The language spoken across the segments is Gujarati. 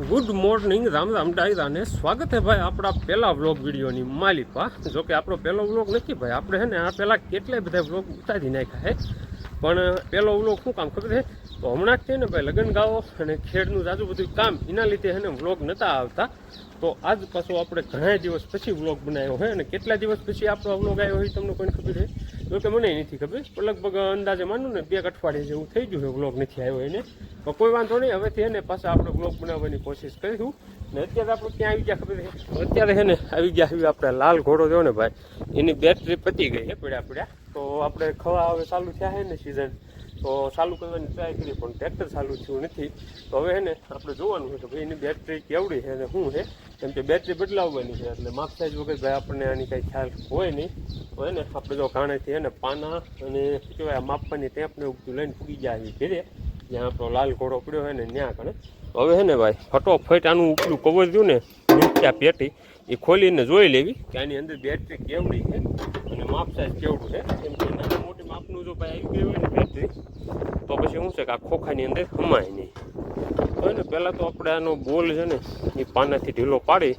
ગુડ મોર્નિંગ રામ રામ ડાયરાને સ્વાગત છે ભાઈ આપણા પહેલા વ્લોગ વિડીયોની માલિપા જો કે આપણો પહેલો વ્લોગ નથી ભાઈ. આપણે છે ને આ પહેલાં કેટલાય બધા વ્લોગ ઉતારી નાખ્યા છે પણ પહેલો વ્લોગ શું કામ ખબર છે તો હમણાં જ છે ને ભાઈ લગ્ન ગાવો અને ખેડનું જાજુ બધું કામ એના લીધે એને વ્લોગ નહોતા આવતા. તો આજ પાછો આપણે ઘણા દિવસ પછી વ્લોગ બનાવ્યો હોય અને કેટલા દિવસ પછી આપણો વ્લોગ આવ્યો હોય તમને કોઈને ખબર છે? જો કે મને નથી ખબર. પણ લગભગ અંદાજે માનું ને બે અઠવાડિયે જેવું થઈ ગયું છે વ્લોગ નથી આવ્યો એને. તો કોઈ વાંધો નહીં, હવેથી એને પાછા આપણે વ્લોગ બનાવવાની કોશિશ કરીશું. ને અત્યારે આપણે ક્યાં આવી ગયા ખબર છે? અત્યારે છે ને આવી ગયા આવી આપણે લાલ ઘોડો જો ને ભાઈ. એની બેટરી પતી ગઈ છે, પડ્યા પડ્યા. તો આપણે ખવા હવે ચાલુ થયા છે ને સિઝન તો ચાલુ કરવાની ટ્રાય કરી, પણ ટ્રેક્ટર ચાલુ થયું નથી. તો હવે છે ને આપણે જોવાનું છે કે ભાઈ એની બેટરી કેવડી છે અને શું છે? કેમ કે બેટરી બદલાવવાની છે, એટલે માપ સાઈઝ વગર ભાઈ આપણને આની કાંઈ ખ્યાલ હોય નહીં. તો એને આપણે જો કાણેથી એને પાના અને કહેવાય માપવાની ટેપને ઉગતું લઈને પૂગી આવી ઘેરે, જ્યાં આપણો લાલ ઘોડો પડ્યો હોય ને ત્યાં કણે હવે છે ને ભાઈ, ફટોફટ આનું ઉપલું કવર રહ્યું ને, નીચા પેટી, એ ખોલીને જોઈ લેવી કે આની અંદર બેટરી કેવડી છે અને માપ સાઈઝ કેવડું છે. કેમ કે જો ભાઈ આવી હોય ને બેટરી તો પછી શું છે કે આ ખોખાની અંદર હમાય નહીં. તો એને પહેલાં તો આપણે આનો બોલ છે ને, એ પાનાથી ઢીલો પાડી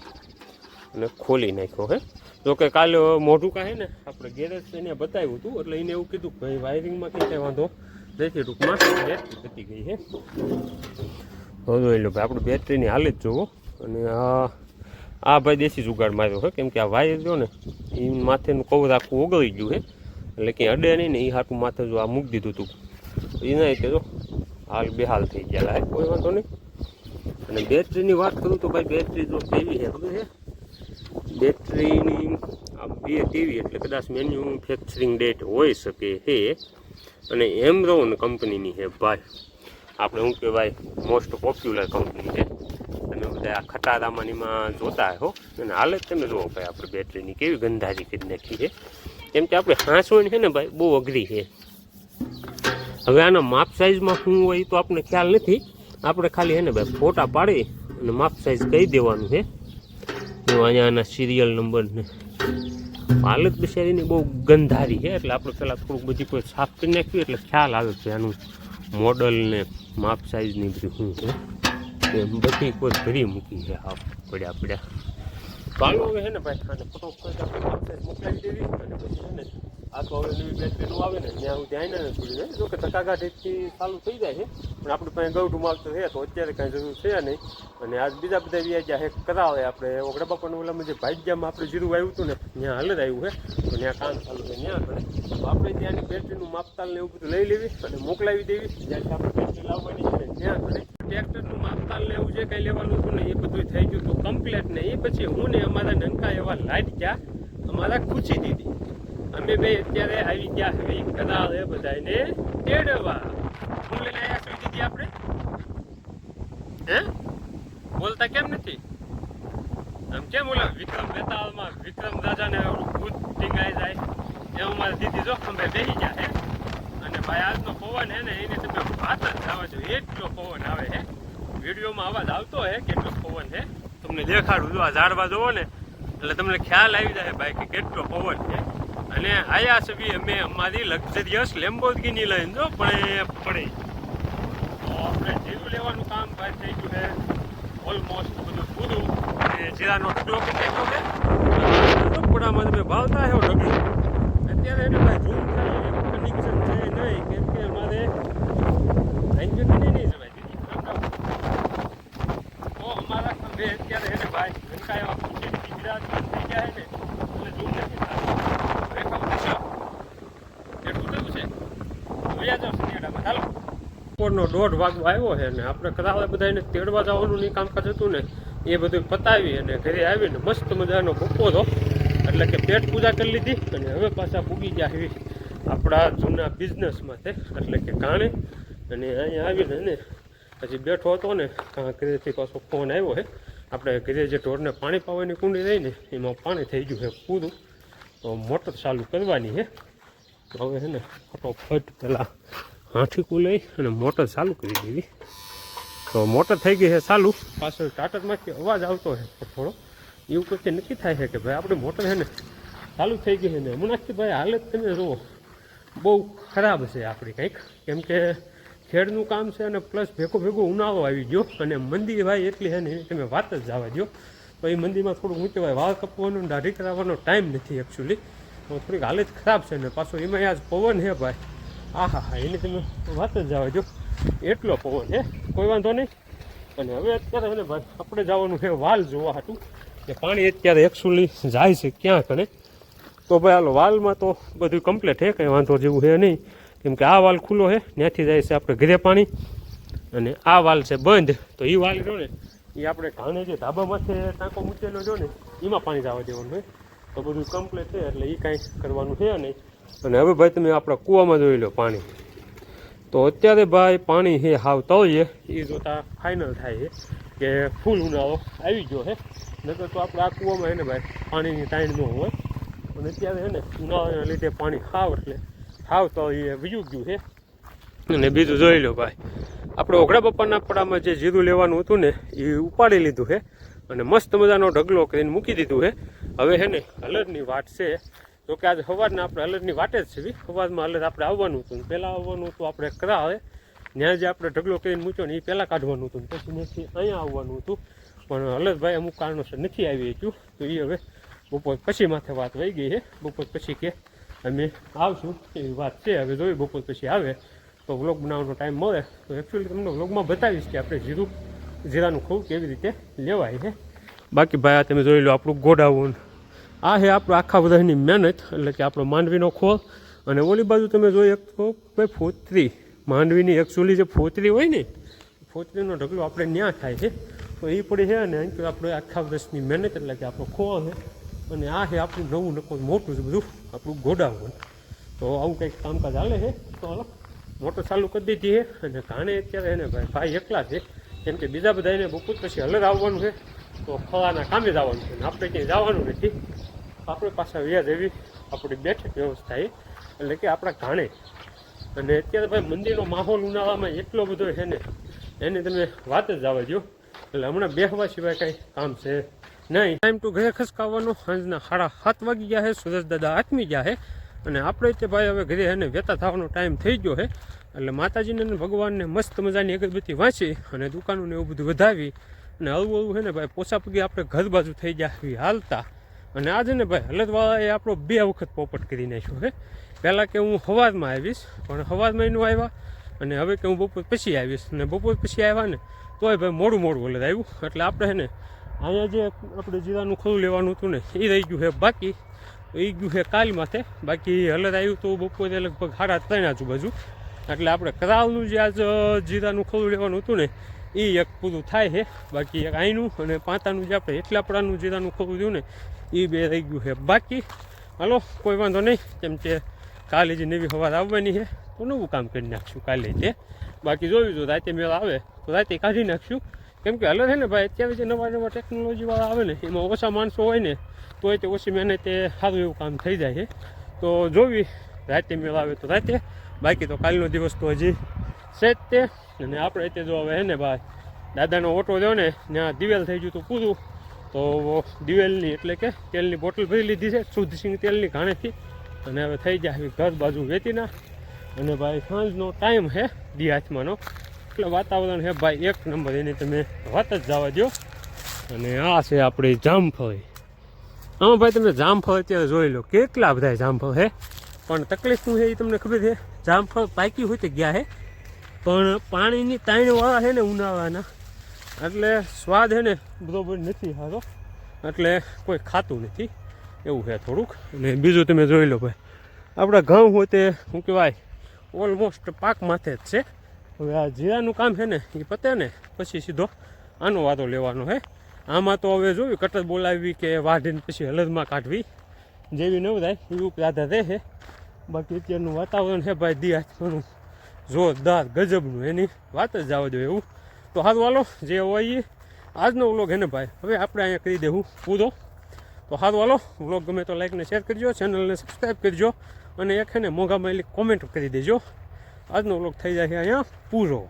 અને ખોલી નાખ્યો, હે? જો કે કાલે મોઢું કાંઈ ને, આપણે ગેરેજ એને બતાવ્યું હતું, એટલે એને એવું કીધું ભાઈ વાયરિંગમાં કંઈ કાંઈ વાંધો નથી, ટૂંકમાં બેટરી પતી ગઈ છે તો જોઈ લો ભાઈ, આપણે બેટરીની હાલત જુઓ અને આ આ ભાઈ દેશી જુગાડ માર્યો છે કેમ કે આ વાયર જો ને એ માથેનું કવર આખું ઓગળી ગયું છે એટલે કે અડે નહીં ને એ હાટું માથે જો આ મૂકી દીધું હતું એના રીતે જો હાલ બેહાલ થઈ ગયા હે, કોઈ વાંધો નહીં. અને બેટરીની વાત કરું તો ભાઈ બેટરી જો કેવી છે ખબર છે? બેટરીની આ બે કેવી એટલે કદાચ મેન્યુફેક્ચરિંગ ડેટ હોઈ શકે છે અને એમરોન કંપનીની છે ભાઈ. આપણે શું કહેવાય મોસ્ટ પોપ્યુલર કંપની છે. તમે બધા આ ખટારામાંનીમાં જોતા હો. અને હાલત તમે જુઓ ભાઈ, આપણે બેટરીની કેવી ગંધાજી કરી નાખી છે. કેમ કે આપણે હાંસવાની છે ને ભાઈ, બહુ અઘરી છે. હવે આના માપ સાઇઝમાં શું હોય તો આપણને ખ્યાલ નથી. આપણે ખાલી છે ને ભાઈ, ફોટા પાડી અને માપ સાઇઝ કહી દેવાનું છે. હું અહીંયા આના સિરિયલ નંબર પાલક બિચારીની બહુ ગંધારી છે, એટલે આપણે પહેલાં થોડુંક બધી કોઈ સાફ કરી નાખ્યું, એટલે ખ્યાલ આવે છે આનું મોડલ ને માપ સાઇઝની બધી શું છે. એમ બધી કોઈ ભરી મૂકી છે હા પડ્યા પડ્યા. હવે છે ને ભાઈ? સાઇઝ મોકલાવી દેવી અને પછી છે ને આ તો હવે નવી બેટરીનું આવે ને, ત્યાં હું જાય ને છોડી દે જો કે ચાલુ થઈ જાય છે, પણ આપણે પાસે ગૌઢું માલ તો છે, તો અત્યારે કાંઈ જરૂર છે નહીં. અને આજ બીજા બધા વ્યાજા હે કરાવે આપણે. ઓગડા બાપાનું ઓલામાં જે ભાજ્યામાં આપણે જીરું આવ્યું હતું ને, ત્યાં હાલ આવ્યું છે. તો ત્યાં કામ ચાલુ છે, ત્યાં કરે. તો આપણે ત્યાંની બેટરીનું માપતાલ ને એવું બધું લઈ લેવી અને મોકલાવી દેવી. જ્યાંથી આપણે બેટરી લાવવાની છે ત્યાં કરે. ટ્રેક્ટરનું માપતાલ ને એવું જે કંઈ લેવાનું હતું ને, એ બધું થઈ ગયું હતું કમ્પ્લેટ ને. એ પછી હું ને અમારા નંકા એવા લાઈટ ગયા અમારા ખુશી દીધી અમે બે અત્યારે આવી ગયા હવે કનાલ એ બધાને તેડવા. હું લઈને આવ્યા છું દીધી આપણે? હે? બોલતા કેમ નથી? આમ કેમ બોલો વિક્રમ બેતાળમાં વિક્રમ દાદાને ઓલું ભૂત ટીંગાઈ જાય. એવું મારી દીદી જો ખંભે બેસી ગયા હે. અને ભાઈ આજનો પવન હે ને, એને તમે વાત જ આવે જો એટલો પવન આવે હે. વિડીયોમાં અવાજ આવતો હે કેટલો પવન છે તમને દેખાડું, જો આ ઝાડવા જોવો ને, એટલે તમને ખ્યાલ આવી જાય ભાઈ કે કેટલો પવન છે. અને આયા છવી અમે અમારી લક્ઝરિયસ લેમ્બોર્ગિની લઈને જો, પણ પડે. આપણે જીરું લેવાનું કામ ભાઈ થઈ ગયું છે. ઓલમોસ્ટ બધું પૂરું. અને જીરાનો સ્ટોક થઈ ગયો છે ટુકડામાં તમે ભાવતા હો ડગલું અત્યારે એને ભાઈ ઝૂમ થાય કનેક્શન છે નહીં, કેમ કે અમારે આઈને નહીં નહીં જવાય. તો અમારા ખંભે અત્યારે એને ભાઈ ઘનકા એવા પૂછી ગુજરાત થઈ ગયા છે ને એટલે ઝૂમ નથી થતું રેખા થશો એટલું થયું છે જોયા જાવ સનિયાડામાં ચાલો બપોરનો દોઢ વાગવા આવ્યો છે ને આપણે કદાચ બધાને તેડવા જવાનું નહીં કામકાજ હતું ને, એ બધું પતાવી અને ઘરે આવીને મસ્ત મજાનો બપોરો એટલે કે પેટ પૂજા કરી લીધી અને હવે પાછા પૂગી ગયા એવી આપણા જૂના બિઝનેસમાં છે. એટલે કે કાણે અને અહીંયા આવીને ને પછી બેઠો હતો ને ઘરેથી પાછો ફોન આવ્યો છે. આપણે ઘરે જે ઢોરને પાણી પાવાની કુંડી રહી ને, એમાં પાણી થઈ ગયું છે પૂરું. તો મોટર ચાલુ કરવાની છે. હવે છે ને ફટોફટ પહેલાં હાથીકું લઈ અને મોટર ચાલુ કરી દીધી. તો મોટર થઈ ગઈ છે ચાલુ. પાછળ ટાટરમાંથી અવાજ આવતો છે થોડો. એવું કંઈક નક્કી થાય છે કે ભાઈ આપણે મોટર છે ને ચાલુ થઈ ગઈ છે ને હમણાંથી ભાઈ હાલત તમે જુઓ. બહુ ખરાબ છે આપણી કંઈક. કેમ કે ખેડનું કામ છે અને પ્લસ ભેગો ભેગો ઉનાળો આવી ગયો અને મંદી ભાઈ એટલી છે ને તમે વાત જ જવા દો તો એ મંદીમાં થોડુંક ઊંચું ભાઈ વાળ કપવાનો દાઢી કરાવવાનો ટાઈમ નથી એકચ્યુઅલી થોડીક હાલત ખરાબ છે ને પાછો એમાં આજ પવન છે ભાઈ. આ હા હા એની તમે વાત જ જવા દો એટલો પવન છે, કોઈ વાંધો નહીં. અને હવે અત્યારે એને આપણે જવાનું છે વાલ જોવા હતું કે પાણી અત્યારે એકસુલી જાય છે ક્યાં કણે તો ભાઈ હાલો, વાલમાં તો બધું કમ્પ્લીટ છે, કંઈ વાંધો જેવું છે નહીં. કેમ કે આ વાલ ખુલ્લો છે, ત્યાંથી જાય છે આપણે ઘરે પાણી. અને આ વાલ છે બંધ. તો એ વાલ જો ને એ આપણે ઘાણે જે ધાબા માથે ટાંકો મૂકેલો જો ને એમાં પાણી જવા દેવાનું હોય તો બધું કમ્પ્લીટ છે, એટલે એ કાંઈ કરવાનું છે નહીં. અને હવે ભાઈ તમે આપણા કૂવામાં જોઈ લો પાણી. તો અત્યારે ભાઈ પાણી હે હાવ તળીએ. એ જોતા ફાઇનલ થાય છે કે ફૂલ ઉનાળો આવી ગયો છે નકર તો આપણે આ કૂવામાં છે ને ભાઈ, પાણીની ટાઈમ ન હોય. અને અત્યારે છે ને ઉનાળાના લીધે પાણી હાવ એટલે હાવ તળીએ બીજું ગયું છે અને બીજું જોઈ લો ભાઈ, આપણે ઓઘડા બપ્પાના પડામાં જે જીરું લેવાનું હતું ને, એ ઉપાડી લીધું છે અને મસ્ત મજાનો ઢગલો કરીને મૂકી દીધું છે હવે છે ને હલરની વાટ છે તો કે આજે સવારના આપણે હલરની વાટે જ છે સવારમાં હલર આપણે આવવાનું હતું પહેલાં આવવાનું હતું, આપણે કરાવે ત્યાં જે આપણે ઢગલો કરીને મૂક્યો ને એ પહેલાં કાઢવાનું હતું પછી નથી અહીંયા આવવાનું હતું. પણ હલરભાઈ અમુક કારણોસર નથી આવી શક્યું. તો એ હવે બપોર પછી માથે વાત વહી ગઈ છે. બપોર પછી કે અમે આવશું એવી વાત છે. હવે જોઈએ બપોર પછી આવે. તો વ્લોગ બનાવવાનો ટાઈમ મળે. તો એકચ્યુઅલી તમને વ્લોગમાં બતાવીશ કે આપણે જીરું, જીરાનું ખૂબ કેવી રીતે લેવાય છે. બાકી ભાઈ આ તમે જોઈ લો આપણું ગોડાઉન. આ છે આપણો આખા બધાની મહેનત, એટલે કે આપણો માંડવીનો ખોળ. અને ઓલી બાજુ તમે જોઈ તો ભાઈ ફોતરી. માંડવીની એકચ્યુઅલી જે ફોતરી હોય ને, ફોતરીનો ઢગલો આપણે ત્યાં થાય છે. તો એ પડી છે અને અહીં આપણે આખા વર્ષની મહેનત, એટલે કે આપણો ખોળ છે. અને આ છે આપણું નવું નક્કો મોટું છે બધું, આપણું ગોડાઉન. તો આવું કંઈક કામકાજ ચાલે છે. તો હાલો, મોટર ચાલુ કરી દીધી છે. અને કાણે અત્યારે એને ભાઈ ભાઈ એકલા છે. કેમ કે બીજા બધા એને બપોર પછી હલર આવવાનું છે. તો ખવાના કામે જવાનું છે. આપણે ક્યાંય જવાનું નથી. આપણે પાછા વ્યાજ એવી આપણી બેઠક વ્યવસ્થા એ, એટલે કે આપણા ઘાણે. અને અત્યારે ભાઈ મંદિરનો માહોલ ઉનાળામાં એટલો બધો છે ને, એની તમે વાત જ આવે જો એટલે હમણાં બેહવા સિવાય કાંઈ કામ છે નહીં. ટાઈમ ટુ ઘરે ખસકાવવાનો. સાંજના સાડા સાત વાગી ગયા છે. સુરેશ દાદા આથમી ગયા છે. અને આપણે તે ભાઈ હવે ઘરે એને વેતા થવાનો ટાઈમ થઈ ગયો છે. એટલે માતાજીને અને ભગવાનને મસ્ત મજાની અગરબત્તી વાંચી અને દુકાનોને એવું બધું વધાવી. અને હળવું હળવું છે ને ભાઈ પોસા પગી આપણે ઘર બાજુ થઈ ગયા. હાલતા અને આજે ને ભાઈ હલદવાળાએ આપણો બે વખત પોપટ કરી નાખ્યો હે પહેલાં કે હું હવાદમાં આવીશ, પણ હવાદમાં એનું આવ્યા અને હવે કે હું બપોર પછી આવીશ. અને બપોર પછી આવ્યા ને, તોય ભાઈ મોડું મોડું હલદ આવ્યું. એટલે આપણે હે ને, અહીંયા જે આપણે જીરાનું ખરું લેવાનું હતું ને, એ રહી ગયું છે બાકી. એ ગયું છે કાલ માથે. બાકી હલદ આવ્યું તો બપોરે લગભગ સાડા ત્રણ આજુબાજુ. એટલે આપણે કરાવનું જે આજ જીરાનું ખરું લેવાનું હતું ને, એ એક પૂરું થાય છે. બાકી એક આઈનું અને પાંતાનું જે આપણે એટલા પડાનું જીરાનું ખરું થયું ને એ બે રહી ગયું છે. બાકી, હાલો, કોઈ વાંધો નહીં. કેમ કે કાલે જે નવી સવાર આવવાની છે, તો નવું કામ કરી નાખશું કાલે તે બાકી જોયું તો રાતે મેળ આવે, તો રાતે કાઢી નાખશું. કેમ કે હાલો છે ને ભાઈ, અત્યારે જે નવા નવા ટેકનોલોજીવાળા આવે ને, એમાં ઓછા માણસો હોય ને, તોય તે ઓછી મહેનતે સારું એવું કામ થઈ જાય છે. તો જોવી, રાતે મેળ આવે તો રાતે. બાકી તો કાલનો દિવસ તો હજી છે જ તે. અને આપણે તે જો હવે હે ને ભાઈ, દાદાનો ઓટો રહ્યો ને, ત્યાં દિવેલ થઈ ગયું હતું પૂરું. તો દિવેલની એટલે કે તેલની બોટલ ભરી લીધી છે શુદ્ધ સિંગ તેલની ઘાણેથી. અને હવે થઈ જાય ઘર બાજુ વેચીના. અને ભાઈ સાંજનો ટાઈમ છે, દી હાથમાંનો. એટલે વાતાવરણ છે ભાઈ એક નંબર, એની તમે વાત જ જવા દો અને આ છે આપણી જામફળી. આમાં ભાઈ તમે જામફળ અત્યારે જોઈ લો, કેટલા બધા જામફળ છે. પણ તકલીફ શું છે એ તમને ખબર છે? જામફળ પાકી હોય તો ગયા છે. પણ પાણીની તાણવાળા છે ને ઉનાળાના. એટલે સ્વાદ એને બરોબર નથી સારો એટલે કોઈ ખાતું નથી. એવું છે થોડુંક. અને બીજું તમે જોઈ લો ભાઈ. આપણા ઘઉં હોય તે શું કહેવાય ઓલમોસ્ટ પાક માથે જ છે. હવે આ જીરાનું કામ છે ને એ પતે ને પછી સીધો આનો વાદો લેવાનો છે આમાં તો હવે જોયું કટર બોલાવી કે વાઢીને પછી હલદમાં કાઢવી. જેવી નવરાય થાય ઉપર આધાર રહે બાકી અત્યારનું વાતાવરણ છે ભાઈ દિયા જોરદાર ગજબનું. એની વાત જ જવા દો એવું. તો સારું વાલો, જે હોય એ આજનો વ્લોગ હે ને ભાઈ. હવે આપણે અહીંયા કરી દેવું પૂરો. તો સારું વાલો, વ્લોગ ગમે તો લાઈકને શેર કરજો ચેનલને સબસ્ક્રાઈબ કરજો, અને એક હે ને મોંઘામાં માયલી કોમેન્ટ કરી દેજો. આજનો વ્લોગ થઈ જાય અહીંયા પૂરો.